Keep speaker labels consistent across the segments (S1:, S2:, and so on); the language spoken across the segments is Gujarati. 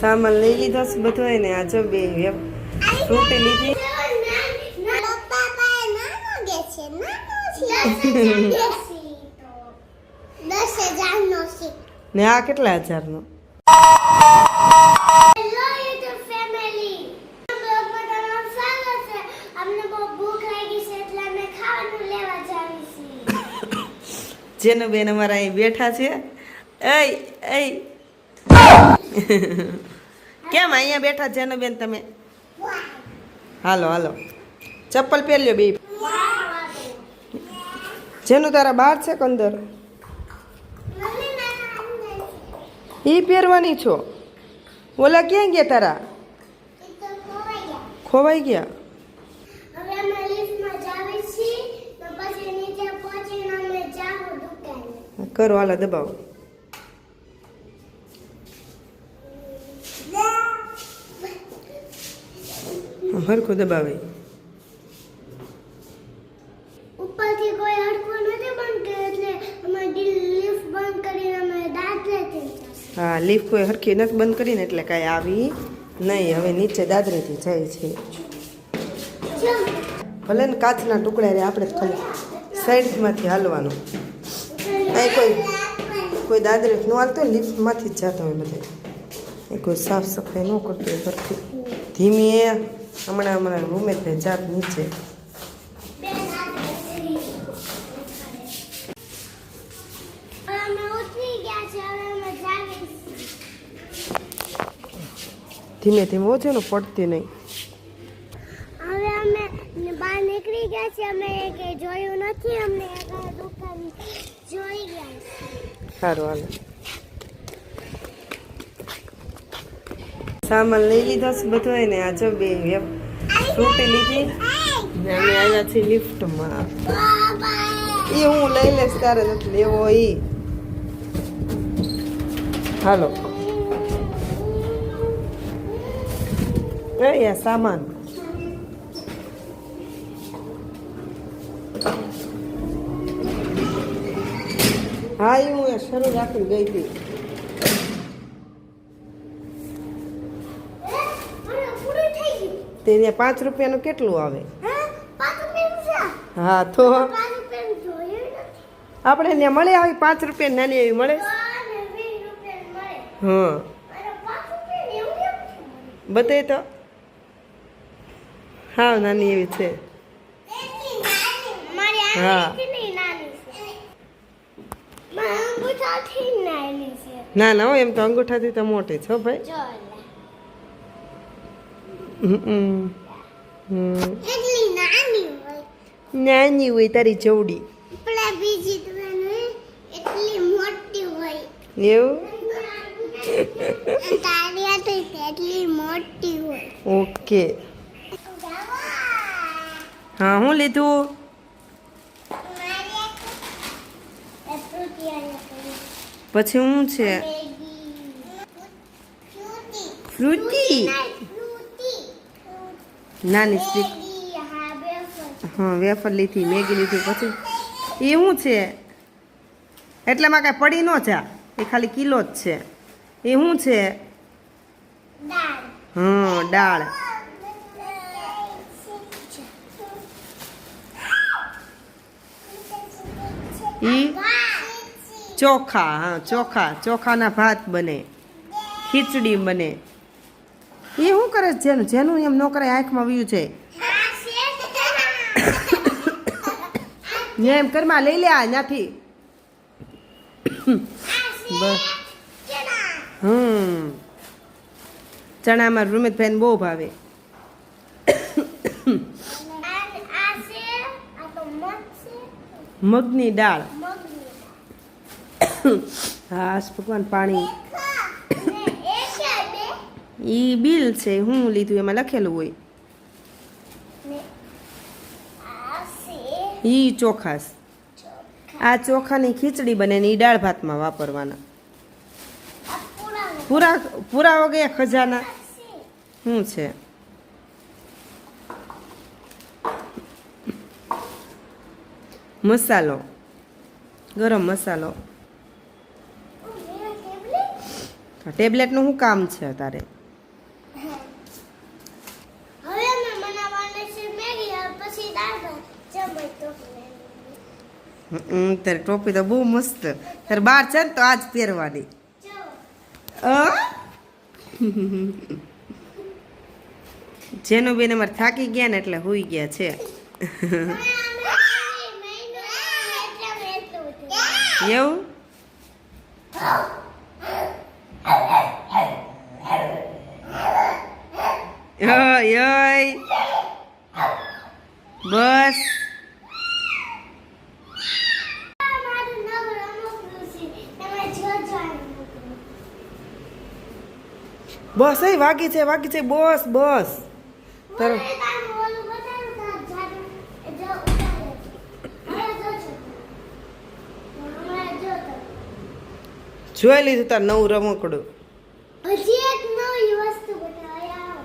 S1: સામાન લઈ લીધો છે બધો ને. આ જો બે ફ્રૂટી લીધી.
S2: હજાર નો
S1: ને આ કેટલા
S2: જાવી છીએ
S1: જેનું બેન અમારા અહીં બેઠા છે. એ એય. કેમ અહીંયા બેઠા છે બેન તમે? હાલો હાલો. ચપ્પલ પહેર્યો બે. જેનું તારા બહાર છે કે અંદર? એ પહેરવાની છો? ઓલા ક્યાં ગયા તારા?
S2: ખોવાઈ ગયા.
S1: કરો ગયા
S2: હવે
S1: હરખું દબાવે
S2: ઉપરથી કોઈ હડકું નથી બંધ એટલે અમે લિફ્ટ બંધ કરીને અમે દાદરે
S1: હા લીફ કોઈ હરખી નથી બંધ કરીને એટલે કાંઈ આવી નહીં. હવે નીચે દાદરેથી જાય છે. ભલે ને કાચના ટુકડા રે આપણે ખાલી સાઈડમાંથી હાલવાનું. અહીં કોઈ કોઈ દાદરે ન હાલતો હોય લિફ્ટમાંથી જ જતા હોય બધા. એ કોઈ સાફ સફાઈ ન કરતું હોય ધીમી હમણાં હમણાં રૂમે જાત નીચે. ધીમે ધીમે ઓછો ને પડતી નહીં.
S2: હવે અમે બહાર નીકળી ગયા છે અમે કે જોયું નથી અમને દુકાન જોઈ ગયા
S1: સારું હાલો. સામાન લઈ લીધો છે બધો ને આ જો બે ફ્રૂટી લીધી. ને અમે આવ્યા લિફ્ટમાં. એ હું લઈ લઈશ, તારે નથી લેવો એ હાલો. એ સામાન. હા એ હું શરૂ રાખી ગઈ હતી
S2: પૂરું થઈ ગયું
S1: તે ત્યાં પાંચ રૂપિયાનું કેટલું આવે?
S2: હા?
S1: તો આપણે ત્યાં મળે આવી પાંચ રૂપિયા નાની એવી મળે? હા? બતાય તો. હા નાની એવી છે. હા. ના ના હો, એમ તો અંગૂઠાથી તો મોટી છો ભાઈ.
S2: એટલી નાની હોય?
S1: નાની હોય તારી ચવડી
S2: પેલા બીજી દુકાન એટલી મોટી હોય.
S1: એવું?
S2: તારી આ તો એટલી મોટી હોય.
S1: ઓકે. હા હું લીધું? પછી હું છે? ફ્રૂટી. નાની સ્ટીક હા, વેફર લીધી, મેગી લીધી, પછી એ શું છે? એટલામાં કાંઈ પડી ન જા. એ ખાલી કિલો જ છે. એ શું છે? હા દાળ. ઈ ચોખા, હા, ચોખા. ચોખાના ભાત બને. ખીચડી બને. એ શું કરે છે? જેનું જેનું એમ ન કરે આંખમાં વ્યૂ છે. એમ કરમાં લઈ લે આ ત્યાંથી બસ. હમ. ચણામાં રૂમિતભાઈને બહુ ભાવે. મગની દાળ. હાશ ભગવાન પાણી. ઈ બિલ છે હું લીધું એમાં લખેલું હોય. ઈ ચોખાસ. આ ચોખાની ખીચડી બને ને ઈ દાળ ભાતમાં વાપરવાના. પૂરા પૂરા વગે ખજાના. શું છે. મસાલો. ગરમ મસાલો. ટેબ્લેટનું શું કામ છે તારે
S2: હવે અમે બનાવવાના છે મેગી હવે પછી દાળ ભાત જમાઈ તો
S1: હમ, તારી ટોપી તો બહુ મસ્ત. તારે બહાર છે ને તો આજ પહેરવાની? જેનું બેન અમારે થાકી ગયા ને એટલે હોઈ ગયા છે. એવું? ઓય ઓય બસ. બસ, એ વાગી છે વાગી છે. બસ બસ. તારો જોઈ લીધું તાર નવું રમકડું
S2: હજી એક નવી વસ્તુ બતાવે આવો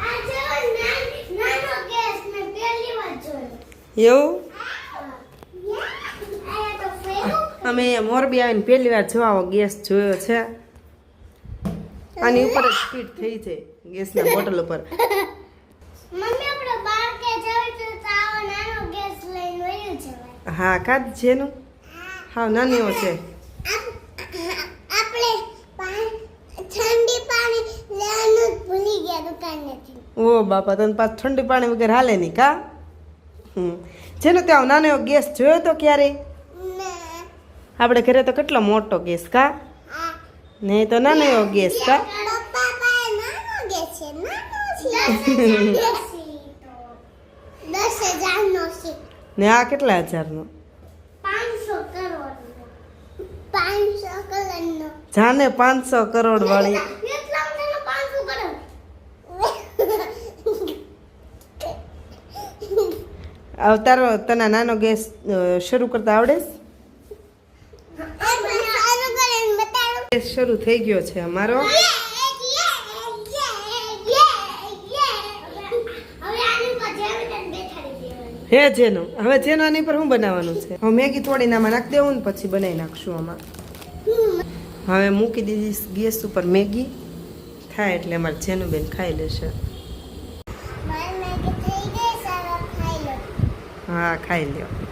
S2: આ જેવો નાન- નાનો ગેસ મેં પહેલી વાર જોયો
S1: એવું? અમે મોરબી આવીને પહેલી વાર જોવા આવો ગેસ જોયો છે. આની ઉપર જ ફીટ થઈ છે ગેસના બોટલ ઉપર. હા કાદ છે નું હા નાની છે.
S2: આપણે ઠંડી પાણી લેવાનું જ ભૂલી ગયા દુકાનેથી.
S1: ઓ બાપા તને પાછ ઠંડી પાણી વગર હાલે નહીં કા? જેનો ત્યાં નાનો એવો ગેસ જોયો તો ક્યારે? આપણે ઘરે તો કેટલો મોટો ગેસ કા? નહીં તો નાનો એવો ગેસ કા ને આ કેટલા હજારનો? જાને પાંચસો કરોડ વાળી
S2: કેટલા તેનો પાંચસો કરોડ
S1: અવતારો તને નાનો ગેસ શરૂ કરતા આવડે? ગેસ શરૂ થઈ ગયો છે અમારો. હે જેનો. હવે જેનો આની પર શું બનાવવાનું છે? હવે મેગી થોડી આમાં નાખી દેવું ને પછી બનાવી નાખશું આમાં. હવે મૂકી દીધી ગેસ ઉપર મેગી. થાય એટલે અમારે જેનું બેન ખાઈ લેશે. હા ખાઈ લ્યો.